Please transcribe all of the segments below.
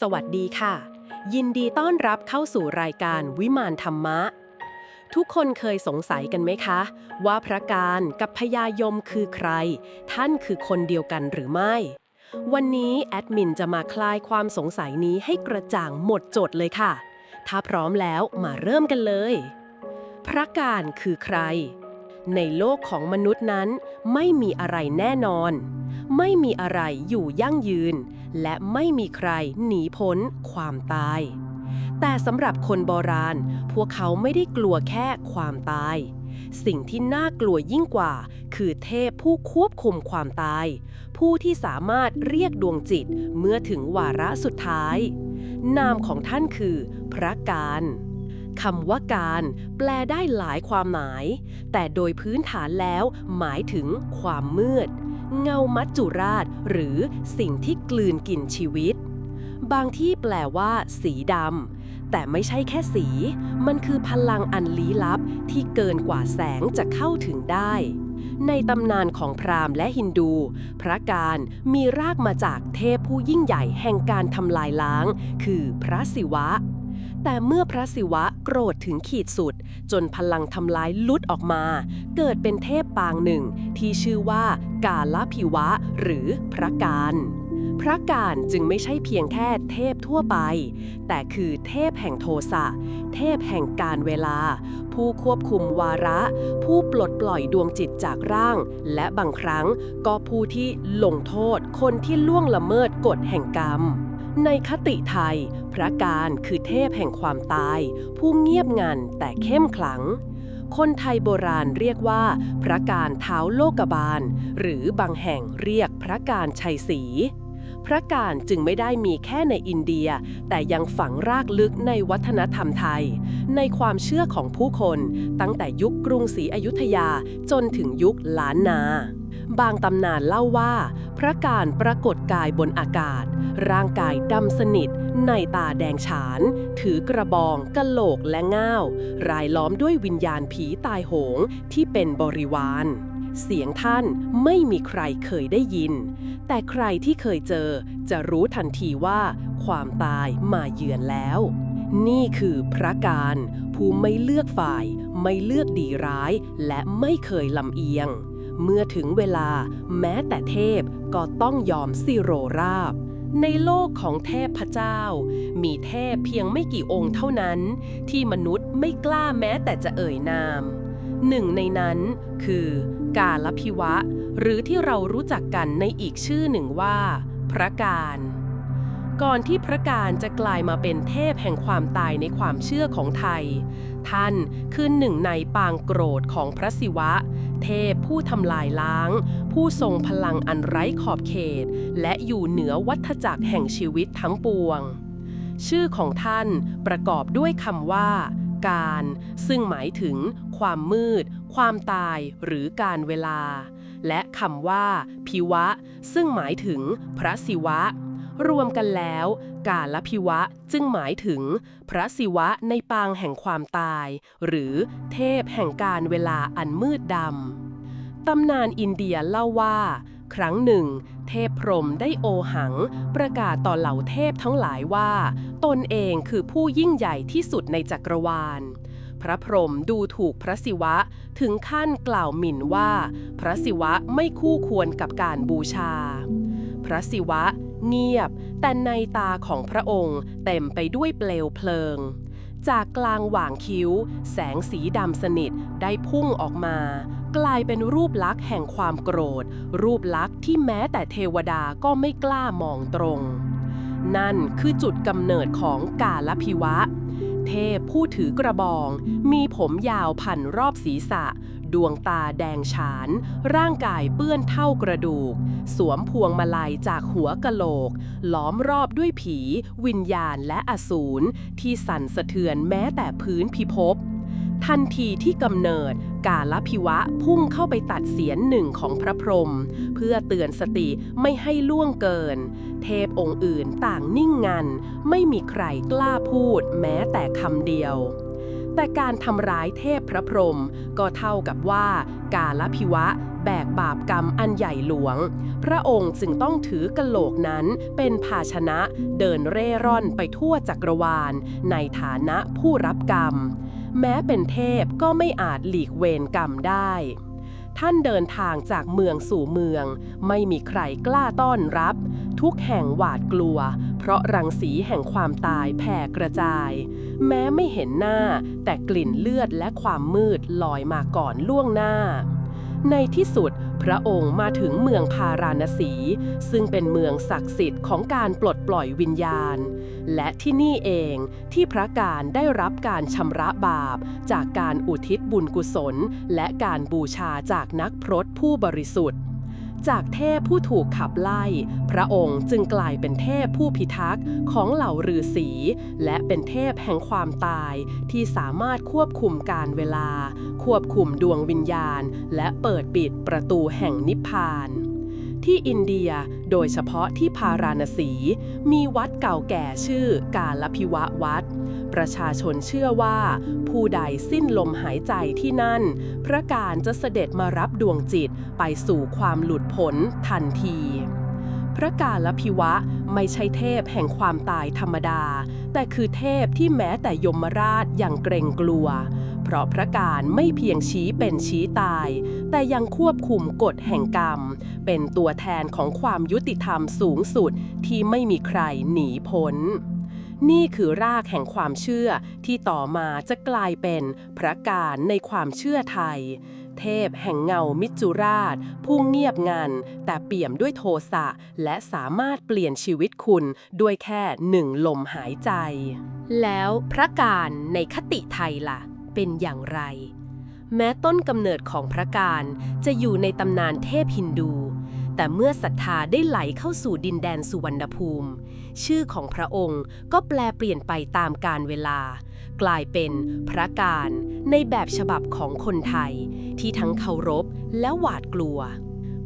สวัสดีค่ะ ยินดีต้อนรับเข้าสู่รายการวิมานธรรมะ ทุกคนเคยสงสัยกันไหมคะ ว่าพระการกับพญายมคือใคร ท่านคือคนเดียวกันหรือไม่ วันนี้แอดมินจะมาคลายความสงสัยนี้ให้กระจ่างหมดจดเลยค่ะ ถ้าพร้อมแล้วมาเริ่มกันเลย พระการคือใคร ในโลกของมนุษย์นั้นไม่มีอะไรแน่นอน ไม่มีอะไรอยู่ยั่งยืน และไม่มีใครหนีพ้นความตาย แต่สำหรับคนโบราณ พวกเขาไม่ได้กลัวแค่ความตาย สิ่งที่น่ากลัวยิ่งกว่า คือเทพผู้ควบคุมความตาย ผู้ที่สามารถเรียกดวงจิตเมื่อถึงวาระสุดท้าย นามของท่านคือ พระการคำว่าการแปลได้หลายความหมาย แต่โดยพื้นฐานแล้วหมายถึงความมืด เงามัจจุราช หรือสิ่งที่กลืนกินชีวิต บางที่แปลว่า สีดำแต่ไม่ใช่แค่สี มันคือพลังอันลี้ลับที่เกินกว่าแสงจะเข้าถึงได้ ในตำนานของพราหมณ์และฮินดู พระการมีรากมาจากเทพผู้ยิ่งใหญ่แห่งการทำลายล้าง คือพระศิวะ แต่เมื่อพระศิวะโกรธถึงขีดสุด จนพลังทำลายลุดออกมา เกิดเป็นเทพปางหนึ่ง ที่ชื่อว่ากาลพิวะ หรือพระการพระการจึงไม่ใช่เพียงแค่เทพทั่วไป แต่คือเทพแห่งโทสะ เทพแห่งการเวลา ผู้ควบคุมวาระ ผู้ปลดปล่อยดวงจิตจากร่าง และบางครั้งก็ผู้ที่ลงโทษคนที่ล่วงละเมิดกฎแห่งกรรม ในคติไทย พระการคือเทพแห่งความตาย ผู้เงียบงันแต่เข้มขลัง คนไทยโบราณเรียกว่า พระการเท้าโลกบาล หรือบางแห่งเรียกพระการชัยศรีพระการจึงไม่ได้มีแค่ในอินเดีย แต่ยังฝังรากลึกในวัฒนธรรมไทย ในความเชื่อของผู้คน ตั้งแต่ยุคกรุงศรีอยุธยาจนถึงยุคล้านนา บางตำนานเล่าว่า พระการปรากฏกายบนอากาศ ร่างกายดำสนิท ในตาแดงฉาน ถือกระบองกะโหลกและง่าว รายล้อมด้วยวิญญาณผีตายโหงที่เป็นบริวารเสียงท่านไม่มีใครเคยได้ยิน แต่ใครที่เคยเจอจะรู้ทันทีว่า ความตายมาเยือนแล้ว นี่คือพระการ ผู้ไม่เลือกฝ่าย ไม่เลือกดีร้าย และไม่เคยลำเอียง เมื่อถึงเวลาแม้แต่เทพก็ต้องยอมสิโรราบ ในโลกของเทพพระเจ้า มีเทพเพียงไม่กี่องค์เท่านั้น ที่มนุษย์ไม่กล้าแม้แต่จะเอ่ยนาม หนึ่งในนั้นคือกาลพิวะ หรือที่เรารู้จักกันในอีกชื่อหนึ่งว่า พระการก่อนที่พระการจะกลายมาเป็นเทพแห่งความตายในความเชื่อของไทย ท่านคือหนึ่งในปางโกรธของพระศิวะ เทพ ผู้ทำลายล้าง ผู้ทรงพลังอันไร้ขอบเขต และอยู่เหนือวัฏจักรแห่งชีวิตทั้งปวง ชื่อของท่านประกอบด้วยคำว่า การ ซึ่งหมายถึง ความมืด ความตายหรือการเวลา และคำว่า พิวะ ซึ่งหมายถึง พระศิวะ รวมกันแล้ว กาลพิวะจึงหมายถึง พระศิวะในปางแห่งความตาย หรือเทพแห่งการเวลาอันมืดดำ ตำนานอินเดียเล่าว่า ครั้งหนึ่ง เทพพรหมได้โอหัง ประกาศต่อเหล่าเทพทั้งหลายว่า ตนเองคือผู้ยิ่งใหญ่ที่สุดในจักรวาลพระพรหมดูถูกพระศิวะถึงขั้นกล่าวหมิ่นว่า พระศิวะไม่คู่ควรกับการบูชา พระศิวะ เงียบ แต่ในตาของพระองค์เต็มไปด้วยเปลวเพลิง จากกลางหว่างคิ้ว แสงสีดำสนิทได้พุ่งออกมา กลายเป็นรูปลักษณ์แห่งความโกรธ รูปลักษณ์ที่แม้แต่เทวดาก็ไม่กล้ามองตรง นั่นคือจุดกำเนิดของกาลพิวะ เทพผู้ถือกระบอง มีผมยาวพันรอบศีรษะ ดวงตาแดงฉาน ร่างกายเปื้อนเท่ากระดูก สวมพวงมาลัยจากหัวกะโหลก ล้อมรอบด้วยผี วิญญาณและอสูรที่สั่นสะเทือนแม้แต่พื้นพิภพทันทีที่กำเนิด กาลพิวะพุ่งเข้าไปตัดเสียนหนึ่งของพระพรหมเพื่อเตือนสติไม่ให้ล่วงเกิน เทพองค์อื่นต่างนิ่งงัน ไม่มีใครกล้าพูดแม้แต่คำเดียว แต่การทำร้ายเทพพระพรหมก็เท่ากับว่ากาลพิวะ แบกบาปกรรมอันใหญ่หลวง พระองค์จึงต้องถือกะโหลกนั้นเป็นภาชนะเดินเร่ร่อนไปทั่วจักรวาล ในฐานะผู้รับกรรม แม้เป็นเทพก็ไม่อาจหลีกเวรกรรมได้ท่านเดินทางจากเมืองสู่เมือง ไม่มีใครกล้าต้อนรับ ทุกแห่งหวาดกลัว ราะรังสีแห่งความตายแผ่กระจาย แม้ไม่เห็นหน้า แต่กลิ่นเลือดและความมืดลอยมาก่อนล่วงหน้า ในที่สุด พระองค์มาถึงเมืองพาราณสี ซึ่งเป็นเมืองศักดิ์สิทธิ์ของการปลดปล่อยวิญญาณ และที่นี่เองที่พระการได้รับการชำระบาป จากการอุทิศบุญกุศล และการบูชาจากนักพรตผู้บริสุทธิ์ จากเทพผู้ถูกขับไล่ พระองค์จึงกลายเป็นเทพผู้พิทักษ์ของเหล่าฤาษีและเป็นเทพแห่งความตายที่สามารถควบคุมการเวลา ควบคุมดวงวิญญาณ และเปิดปิดประตูแห่งนิพพาน ที่อินเดียโดยเฉพาะที่พาราณสี มีวัดเก่าแก่ชื่อกาลพิวะวัด ประชาชนเชื่อว่า ผู้ใดสิ้นลมหายใจที่นั่น พระการจะเสด็จมารับดวงจิตไปสู่ความหลุดพ้นทันที พระกาลพิวะไม่ใช่เทพแห่งความตายธรรมดา แต่คือเทพที่แม้แต่ยมราชยังเกรงกลัว เพราะพระการไม่เพียงชี้เป็นชี้ตาย แต่ยังควบคุมกฎแห่งกรรม เป็นตัวแทนของความยุติธรรมสูงสุดที่ไม่มีใครหนีพ้นนี่คือรากแห่งความเชื่อที่ต่อมาจะกลายเป็นพระการในความเชื่อไทย เทพ แห่งเงามิจุราช ผู้เงียบงัน แต่เปี่ยมด้วยโทสะ และสามารถเปลี่ยนชีวิตคุณด้วยแค่หนึ่งลมหายใจ แล้วพระการในคติไทยล่ะ เป็นอย่างไร แม้ต้นกำเนิดของพระการจะอยู่ในตำนานเทพฮินดู แต่เมื่อศรัทธาได้ไหลเข้าสู่ดินแดนสุวรรณภูมิ ชื่อของพระองค์ก็แปลเปลี่ยนไปตามกาลเวลา กลายเป็นพระการในแบบฉบับของคนไทย ที่ทั้งเคารพและหวาดกลัว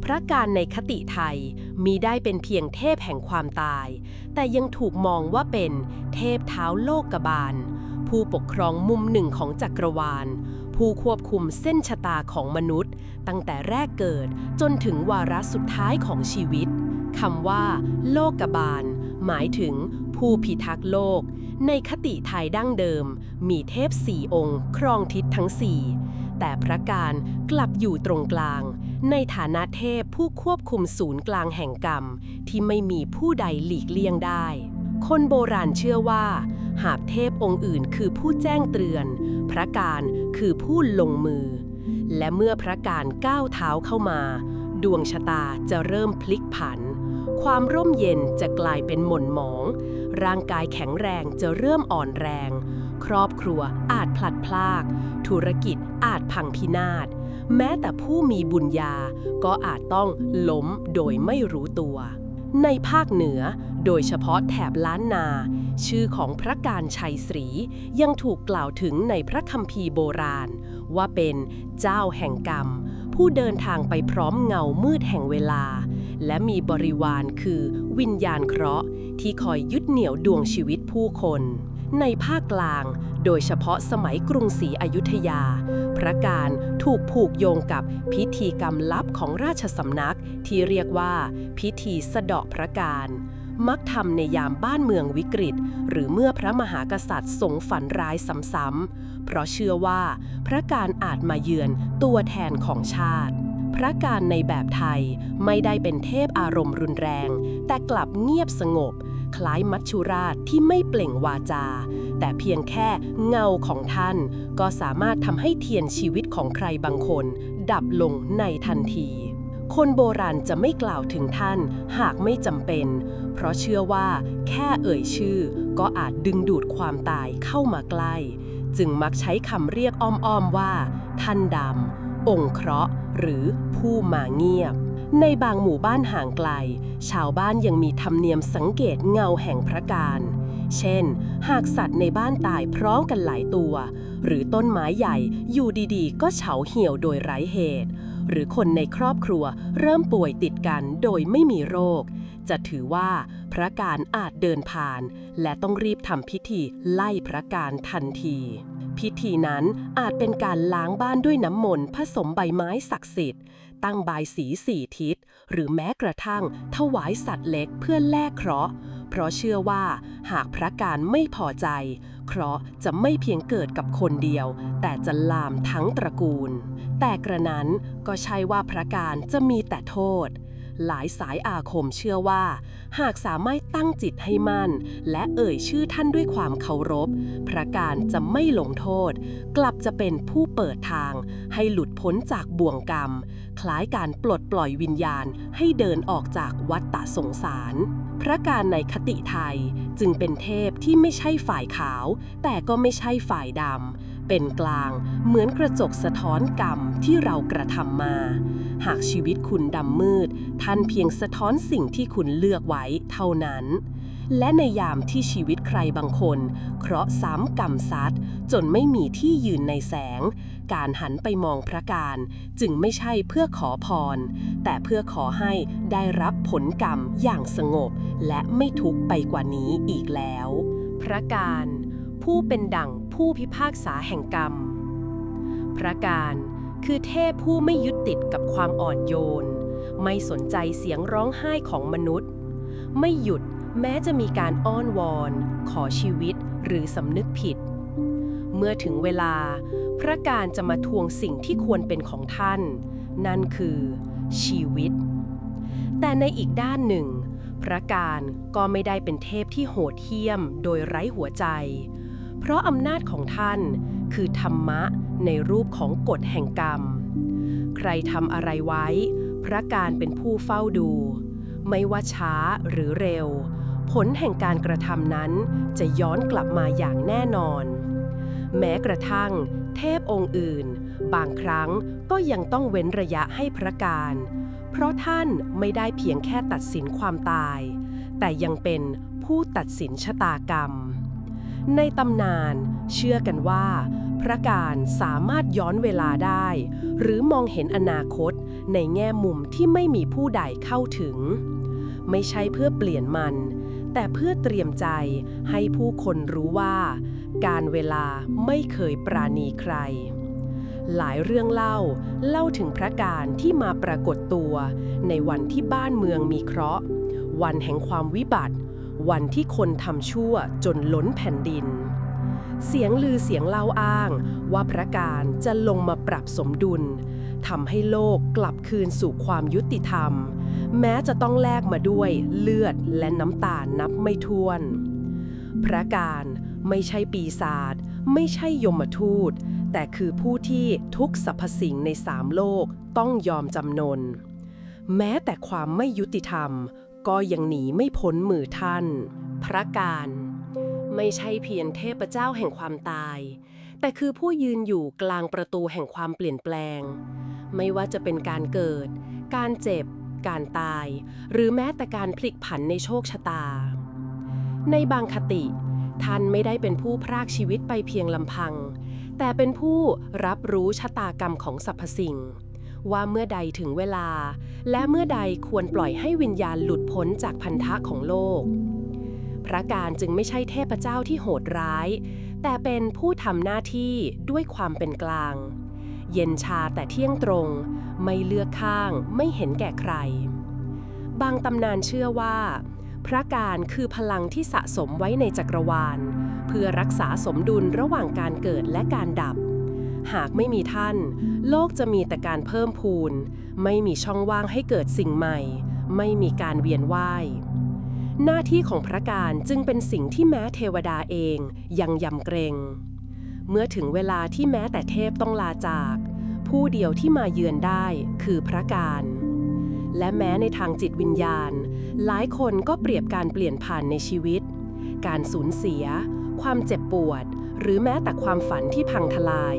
พระการในคติไทยมีได้เป็นเพียงเทพแห่งความตาย แต่ยังถูกมองว่าเป็นเทพเท้าโลกบาล ผู้ปกครองมุมหนึ่งของจักรวาล ผู้ควบคุมเส้นชะตาของมนุษย์ ตั้งแต่แรกเกิดจนถึงวาระสุดท้ายของชีวิตคำว่า โลกบาล หมายถึงผู้พิทักษ์โลก ในคติไทยดั้งเดิม มีเทพสี่องค์ ครองทิศทั้งสี่ แต่พระการกลับอยู่ตรงกลาง ในฐานะเทพผู้ควบคุมศูนย์กลางแห่งกรรม ที่ไม่มีผู้ใดหลีกเลี่ยงได้ คนโบราณเชื่อว่า หากเทพองค์อื่นคือผู้แจ้งเตือน พระการคือผู้ลงมือ และเมื่อพระการก้าวเท้าเข้ามา ดวงชะตาจะเริ่มพลิกผัน ความร่มเย็นจะกลายเป็นหม่นหมอง ร่างกายแข็งแรงจะเริ่มอ่อนแรง ครอบครัวอาจพลัดพราก ธุรกิจอาจพังพินาศ แม้แต่ผู้มีบุญญา ก็อาจต้องล้มโดยไม่รู้ตัว ในภาคเหนือ โดยเฉพาะแถบล้านนา ชื่อของพระการชัยศรียังถูกกล่าวถึงในพระคัมภีร์โบราณ ว่าเป็นเจ้าแห่งกรรม ผู้เดินทางไปพร้อมเงามืดแห่งเวลาและมีบริวารคือวิญญาณเคราะห์ ที่คอยยึดเหนี่ยวดวงชีวิตผู้คน ในภาคกลาง โดยเฉพาะสมัยกรุงศรีอยุธยา พระการถูกผูกโยงกับพิธีกรรมลับของราชสำนักที่เรียกว่าพิธีสะเดาะพระการมักทำในยามบ้านเมืองวิกฤต หรือเมื่อพระมหากษัตริย์ทรงฝันร้ายซ้ำๆเพราะเชื่อว่า พระการอาจมาเยือนตัวแทนของชาติ พระการในแบบไทยไม่ได้เป็นเทพอารมณ์รุนแรง แต่กลับเงียบสงบ คล้ายมัจจุราชที่ไม่เปล่งวาจา แต่เพียงแค่เงาของท่าน ก็สามารถทำให้เทียนชีวิตของใครบางคน ดับลงในทันทีคนโบราณจะไม่กล่าวถึงท่านหากไม่จำเป็น เพราะเชื่อว่าแค่เอ่ยชื่อ ก็อาจดึงดูดความตายเข้ามาใกล้ จึงมักใช้คำเรียกอ้อมๆว่า ท่านดำองค์เคราะห์ หรือผู้มาเงียบ ในบางหมู่บ้านห่างไกล ชาวบ้านยังมีธรรมเนียมสังเกตเงาแห่งพระการ เช่น หากสัตว์ในบ้านตายพร้อมกันหลายตัว หรือต้นไม้ใหญ่อยู่ดีๆ ก็เฉาเหี่ยวโดยไร้เหตุ หรือคนในครอบครัวเริ่มป่วยติดกันโดยไม่มีโรค จะถือว่าพระการอาจเดินผ่าน และต้องรีบทำพิธีไล่พระการทันที พิธีนั้นอาจเป็นการล้างบ้านด้วยน้ำมนต์ผสมใบไม้ศักดิ์สิทธิ์ ตั้งบายสีสี่ทิศ หรือแม้กระทั่ง ถวายสัตว์เล็กเพื่อแลกเคราะห์ เพราะเชื่อว่าหากพระการไม่พอใจ เคราะห์จะไม่เพียงเกิดกับคนเดียว แต่จะลามทั้งตระกูล แต่กระนั้นก็ใช่ว่าพระการจะมีแต่โทษ หลายสายอาคมเชื่อว่า หากสามารถตั้งจิตให้มั่น และเอ่ยชื่อท่านด้วยความเคารพ พระการจะไม่ลงโทษ กลับจะเป็นผู้เปิดทาง ให้หลุดพ้นจากบ่วงกรรม คล้ายการปลดปล่อยวิญญาณให้เดินออกจากวัฏฏะสงสาร พระการในคติไทยจึงเป็นเทพที่ไม่ใช่ฝ่ายขาว แต่ก็ไม่ใช่ฝ่ายดำ เป็นกลางเหมือนกระจกสะท้อนกรรมที่เรากระทำมา หากชีวิตคุณดำมืด ท่านเพียงสะท้อนสิ่งที่คุณเลือกไว้เท่านั้น และในยามที่ชีวิตใครบางคน เคราะห์ซ้ำกรรมซัดจนไม่มีที่ยืนในแสง การหันไปมองพระการ จึงไม่ใช่เพื่อขอพร แต่เพื่อขอให้ได้รับผลกรรมอย่างสงบ และไม่ทุกข์ไปกว่านี้อีกแล้ว พระการผู้เป็นดั่ง ผู้พิพากษาแห่งกรรม พระการคือเทพผู้ไม่ยึดติดกับความอ่อนโยน ไม่สนใจเสียงร้องไห้ของมนุษย์ ไม่หยุดแม้จะมีการอ้อนวอน ขอชีวิตหรือสำนึกผิด เมื่อถึงเวลา พระการจะมาทวงสิ่งที่ควรเป็นของท่าน นั่นคือ ชีวิต แต่ในอีกด้านหนึ่ง พระการก็ไม่ได้เป็นเทพที่โหดเหี้ยมโดยไร้หัวใจ เพราะอำนาจของท่าน คือธรรมะในรูปของกฎแห่งกรรม ใครทำอะไรไว้ พระการเป็นผู้เฝ้าดู ไม่ว่าช้าหรือเร็ว ผลแห่งการกระทำนั้นจะย้อนกลับมาอย่างแน่นอน แม้กระทั่ง เทพองค์อื่น บางครั้งก็ยังต้องเว้นระยะให้พระการ เพราะท่านไม่ได้เพียงแค่ตัดสินความตาย แต่ยังเป็นผู้ตัดสินชะตากรรม ในตำนาน เชื่อกันว่า พระการสามารถย้อนเวลาได้ หรือมองเห็นอนาคตในแง่มุมที่ไม่มีผู้ใดเข้าถึง ไม่ใช่เพื่อเปลี่ยนมัน แต่เพื่อเตรียมใจให้ผู้คนรู้ว่า การเวลาไม่เคยปราณีใคร หลายเรื่องเล่าเล่าถึงพระการที่มาปรากฏตัว ในวันที่บ้านเมืองมีเคราะห์ วันแห่งความวิบัติ วันที่คนทำชั่วจนล้นแผ่นดิน เสียงลือเสียงเล่าอ้าง ว่าพระการจะลงมาปรับสมดุลทำให้โลกกลับคืนสู่ความยุติธรรม แม้จะต้องแลกมาด้วยเลือดและน้ำตานับไม่ถ้วน พระการไม่ใช่ปีศาจไม่ใช่ยมทูต แต่คือผู้ที่ทุกสรรพสิ่งในสามโลกต้องยอมจำนน แม้แต่ความไม่ยุติธรรม ก็ยังหนีไม่พ้นมือท่าน พระการ ไม่ใช่เพียงเทพเจ้าแห่งความตาย แต่คือผู้ยืนอยู่กลางประตูแห่งความเปลี่ยนแปลง ไม่ว่าจะเป็นการเกิด การเจ็บ การตาย หรือแม้แต่การพลิกผันในโชคชะตา ในบางคติ ท่านไม่ได้เป็นผู้พรากชีวิตไปเพียงลำพัง แต่เป็นผู้รับรู้ชะตากรรมของสรรพสิ่ง ว่าเมื่อใดถึงเวลา และเมื่อใดควรปล่อยให้วิญญาณหลุดพ้นจากพันธะของโลก พระการจึงไม่ใช่เทพเจ้าที่โหดร้าย แต่เป็นผู้ทำหน้าที่ด้วยความเป็นกลาง เย็นชาแต่เที่ยงตรง ไม่เลือกข้าง ไม่เห็นแก่ใคร บางตำนานเชื่อว่า พระการคือพลังที่สะสมไว้ในจักรวาล เพื่อรักษาสมดุลระหว่างการเกิดและการดับ หากไม่มีท่าน โลกจะมีแต่การเพิ่มพูน ไม่มีช่องว่างให้เกิดสิ่งใหม่ ไม่มีการเวียนว่าย หน้าที่ของพระการจึงเป็นสิ่งที่แม้เทวดาเองยังยำเกรง เมื่อถึงเวลาที่แม้แต่เทพต้องลาจาก ผู้เดียวที่มาเยือนได้คือพระการและแม้ในทางจิตวิญญาณ หลายคนก็เปรียบการเปลี่ยนผ่านในชีวิต การสูญเสีย ความเจ็บปวด หรือแม้แต่ความฝันที่พังทลาย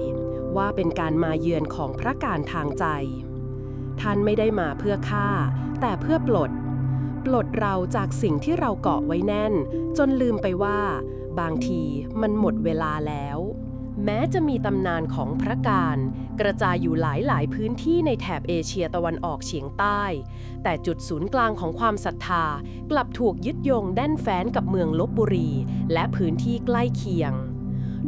ว่าเป็นการมาเยือนของพระการทางใจ ท่านไม่ได้มาเพื่อฆ่า แต่เพื่อปลด ปลดเราจากสิ่งที่เราเกาะไว้แน่น จนลืมไปว่า บางทีมันหมดเวลาแล้ว แม้จะมีตำนานของพระการ กระจายอยู่หลายหลายพื้นที่ในแถบเอเชียตะวันออกเฉียงใต้ แต่จุดศูนย์กลางของความศรัทธากลับถูกยึดโยงแน่นแฟ้นกับเมืองลบบุรี และพื้นที่ใกล้เคียง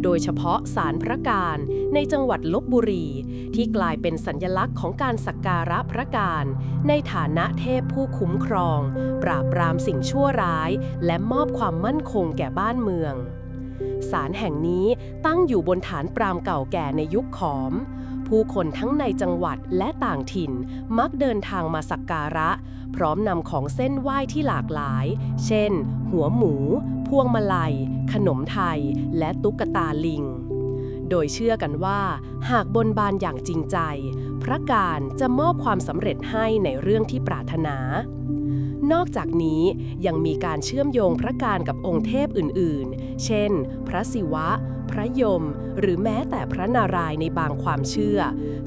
โดยเฉพาะศาลพระการในจังหวัดลบบุรี ที่กลายเป็นสัญลักษณ์ของการสักการะพระการ ในฐานะเทพผู้คุ้มครอง ปราบปรามสิ่งชั่วร้าย และมอบความมั่นคงแก่บ้านเมืองศาลแห่งนี้ตั้งอยู่บนฐานปรามเก่าแก่ในยุคขอม ผู้คนทั้งในจังหวัดและต่างถิ่นมักเดินทางมาสักการะ พร้อมนำของเส้นไหว้ที่หลากหลาย เช่น หัวหมู พวงมาลัย ขนมไทย และตุ๊กตาลิง โดยเชื่อกันว่า หากบนบานอย่างจริงใจ พระการจะมอบความสำเร็จให้ในเรื่องที่ปรารถนา นอกจากนี้ยังมีการเชื่อมโยงพระการกับองค์เทพอื่นๆ เช่น พระศิวะ พระยม หรือแม้แต่พระนารายณ์ในบางความเชื่อ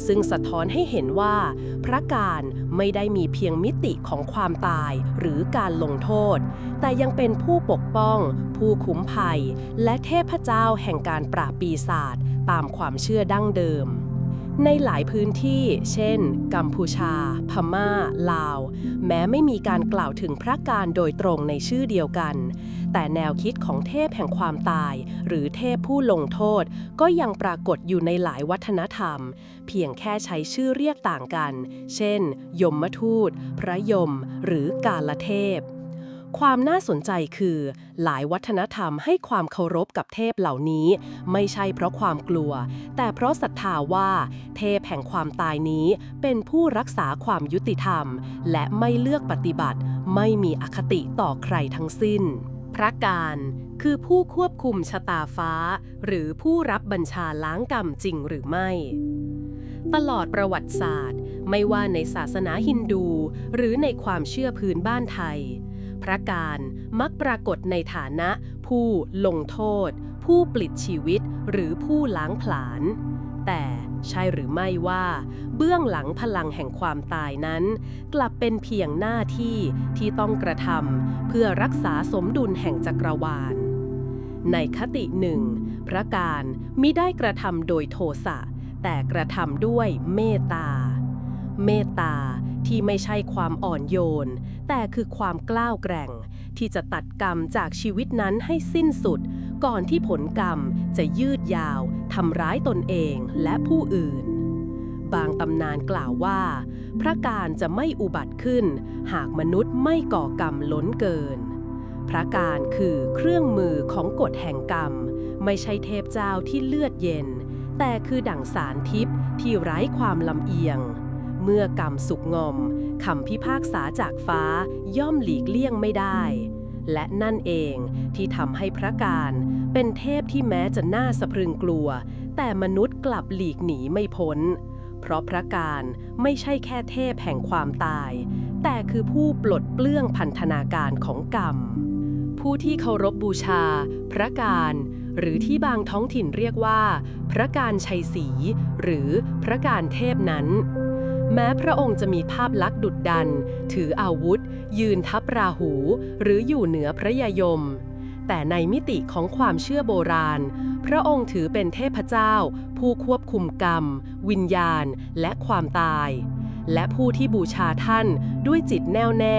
ซึ่งสะท้อนให้เห็นว่า พระการไม่ได้มีเพียงมิติของความตายหรือการลงโทษ แต่ยังเป็นผู้ปกป้อง ผู้คุ้มภัย และเทพเจ้าแห่งการปราบปีศาจตามความเชื่อดั้งเดิมในหลายพื้นที่ เช่น กัมพูชา พม่า ลาว แม้ไม่มีการกล่าวถึงพระการโดยตรงในชื่อเดียวกัน แต่แนวคิดของเทพแห่งความตาย หรือเทพผู้ลงโทษ ก็ยังปรากฏอยู่ในหลายวัฒนธรรม เพียงแค่ใช้ชื่อเรียกต่างกัน เช่น ยมทูต พระยม หรือกาลเทพความน่าสนใจคือ หลายวัฒนธรรมให้ความเคารพกับเทพเหล่านี้ ไม่ใช่เพราะความกลัว แต่เพราะศรัทธาว่า เทพแห่งความตายนี้เป็นผู้รักษาความยุติธรรม และไม่เลือกปฏิบัติ ไม่มีอคติต่อใครทั้งสิ้น พระการคือผู้ควบคุมชะตาฟ้า หรือผู้รับบัญชาล้างกรรมจริงหรือไม่ ตลอดประวัติศาสตร์ ไม่ว่าในศาสนาฮินดู หรือในความเชื่อพื้นบ้านไทย พระการมักปรากฏในฐานะ ผู้ลงโทษ ผู้ปลิดชีวิต หรือผู้ล้างผลาญแต่ ใช่หรือไม่ว่า เบื้องหลังพลังแห่งความตายนั้น กลับเป็นเพียงหน้าที่ที่ต้องกระทำเพื่อรักษาสมดุลแห่งจักรวาล ในคติหนึ่งพระการมิได้กระทำโดยโทสะแต่กระทำด้วยเมตตา เมตตาที่ไม่ใช่ความอ่อนโยน แต่คือความกล้าวแกร่ง ที่จะตัดกรรมจากชีวิตนั้นให้สิ้นสุด ก่อนที่ผลกรรมจะยืดยาวทำร้ายตนเองและผู้อื่น บางตำนานกล่าวว่า พระการจะไม่อุบัติขึ้น หากมนุษย์ไม่ก่อกรรมล้นเกิน พระการคือเครื่องมือของกฎแห่งกรรม ไม่ใช่เทพเจ้าที่เลือดเย็น แต่คือดั่งสารทิพย์ที่ไร้ความลำเอียง เมื่อกรรมสุกงอมคำพิพากษาจากฟ้าย่อมหลีกเลี่ยงไม่ได้ และนั่นเองที่ทำให้พระการเป็นเทพที่แม้จะน่าสะพรึงกลัว แต่มนุษย์กลับหลีกหนีไม่พ้น เพราะพระการไม่ใช่แค่เทพแห่งความตาย แต่คือผู้ปลดเปลื้องพันธนาการของกรรม ผู้ที่เคารพบบูชา พระการ หรือที่บางท้องถิ่นเรียกว่า พระการชัยศรีหรือพระการเทพนั้นแม้พระองค์จะมีภาพลักษณ์ดุดดัน ถืออาวุธ ยืนทับราหู หรืออยู่เหนือพระยายม แต่ในมิติของความเชื่อโบราณ พระองค์ถือเป็นเทพเจ้า ผู้ควบคุมกรรม วิญญาณ และความตาย และผู้ที่บูชาท่านด้วยจิตแน่วแน่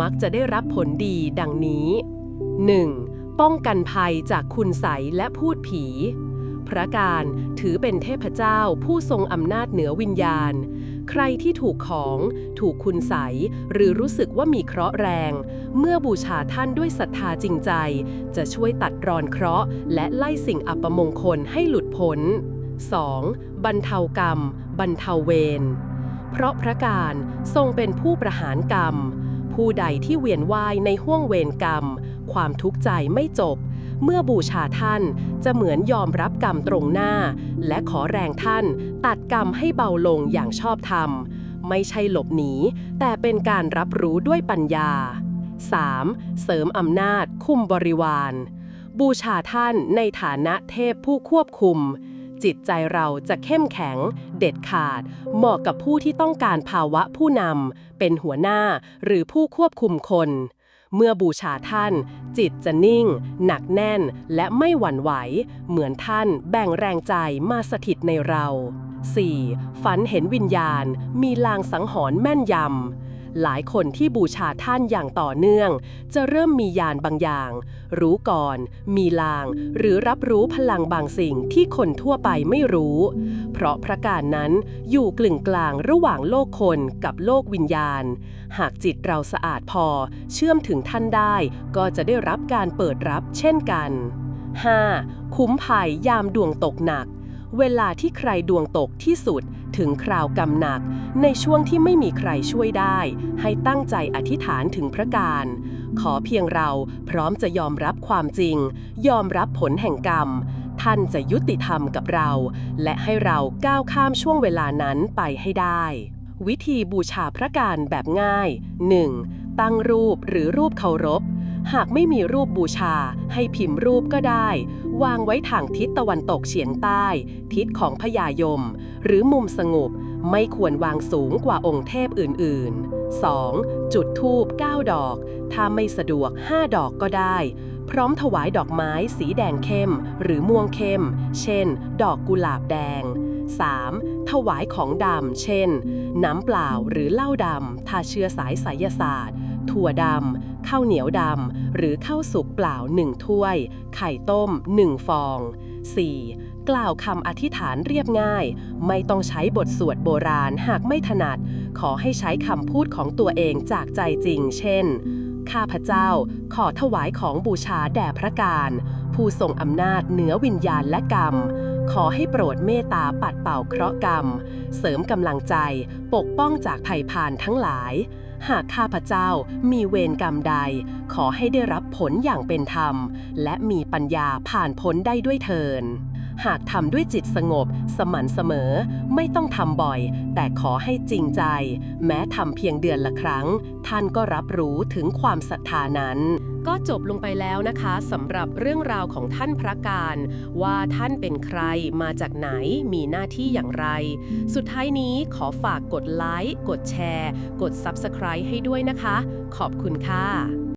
มักจะได้รับผลดีดังนี้ 1. ป้องกันภัยจากคุณใสและพูดผี พระการถือเป็นเทพเจ้าผู้ทรงอำนาจเหนือวิญญาณ ใครที่ถูกของ ถูกคุณใสหรือรู้สึกว่ามีเคราะห์แรง เมื่อบูชาท่านด้วยศรัทธาจริงใจ จะช่วยตัดรอนเคราะห์ และไล่สิ่งอัปมงคลให้หลุดพ้น 2. บรรเทากรรม บรรเทาเวรเพราะพระการทรงเป็นผู้ประหารกรรม ผู้ใดที่เวียนว่ายในห้วงเวรกรรม ความทุกข์ใจไม่จบ เมื่อบูชาท่านจะเหมือนยอมรับกรรมตรงหน้า และขอแรงท่าน ตัดกรรมให้เบาลงอย่างชอบธรรม ไม่ใช่หลบหนี แต่เป็นการรับรู้ด้วยปัญญา 3. เสริมอำนาจ คุมบริวาร บูชาท่านในฐานะเทพผู้ควบคุม จิตใจเราจะเข้มแข็ง เด็ดขาด เหมาะกับผู้ที่ต้องการภาวะผู้นำเป็นหัวหน้าหรือผู้ควบคุมคน เมื่อบูชาท่าน จิตจะนิ่ง หนักแน่นและไม่หวั่นไหว เหมือนท่านแบ่งแรงใจมาสถิตในเรา 4. ฝันเห็นวิญญาณ มีลางสังหรณ์แม่นยำ หลายคนที่บูชาท่านอย่างต่อเนื่อง จะเริ่มมียานบางอย่าง รู้ก่อน มีลาง หรือรับรู้พลังบางสิ่งที่คนทั่วไปไม่รู้ เพราะพระการนั้นอยู่กลึงกลางระหว่างโลกคนกับโลกวิญญาณ หากจิตเราสะอาดพอ เชื่อมถึงท่านได้ ก็จะได้รับการเปิดรับเช่นกัน 5. คุ้มภัยยามดวงตกหนัก เวลาที่ใครดวงตกที่สุด ถึงคราวกำหนัก ในช่วงที่ไม่มีใครช่วยได้ ให้ตั้งใจอธิษฐานถึงพระการ ขอเพียงเราพร้อมจะยอมรับความจริง ยอมรับผลแห่งกรรม ท่านจะยุติธรรมกับเรา และให้เราก้าวข้ามช่วงเวลานั้นไปให้ได้ วิธีบูชาพระการแบบง่าย 1. ตั้งรูปหรือรูปเคารพ หากไม่มีรูปบูชา ให้พิมพ์รูปก็ได้ วางไว้ทางทิศตะวันตกเฉียงใต้ ทิศของพญายม หรือมุมสงบ ไม่ควรวางสูงกว่าองค์เทพอื่น ๆ 2. จุดธูป 9 ดอก ถ้าไม่สะดวก 5 ดอกก็ได้ พร้อมถวายดอกไม้สีแดงเข้ม หรือม่วงเข้ม เช่น ดอกกุหลาบแดง 3. ถวายของดำ เช่น น้ำเปล่าหรือเหล้าดำ ถ้าเชื่อสายไสยศาสตร์ ถั่วดำข้าวเหนียวดำหรือข้าวสุกเปล่า 1 ถ้วย ไข่ต้ม 1 ฟอง 4. กล่าวคำอธิษฐานเรียบง่าย ไม่ต้องใช้บทสวดโบราณหากไม่ถนัด ขอให้ใช้คำพูดของตัวเองจากใจจริง เช่น ข้าพเจ้าขอถวายของบูชาแด่พระการ ผู้ทรงอำนาจเหนือวิญญาณและกรรม ขอให้โปรดเมตตาปัดเป่าเคราะห์กรรม เสริมกำลังใจปกป้องจากภัยพานทั้งหลาย หากข้าพเจ้ามีเวรกรรมใด ขอให้ได้รับผลอย่างเป็นธรรม และมีปัญญาผ่านพ้นได้ด้วยเทิน หากทำด้วยจิตสงบ สม่ำเสมอ ไม่ต้องทำบ่อย แต่ขอให้จริงใจ แม้ทำเพียงเดือนละครั้ง ท่านก็รับรู้ถึงความศรัทธานั้นก็จบลงไปแล้วนะคะสำหรับเรื่องราวของท่านพระการ ว่าท่านเป็นใครมาจากไหนมีหน้าที่อย่างไร สุดท้ายนี้ขอฝากกดไลค์ กดแชร์ กด Subscribe ให้ด้วยนะคะ ขอบคุณค่ะ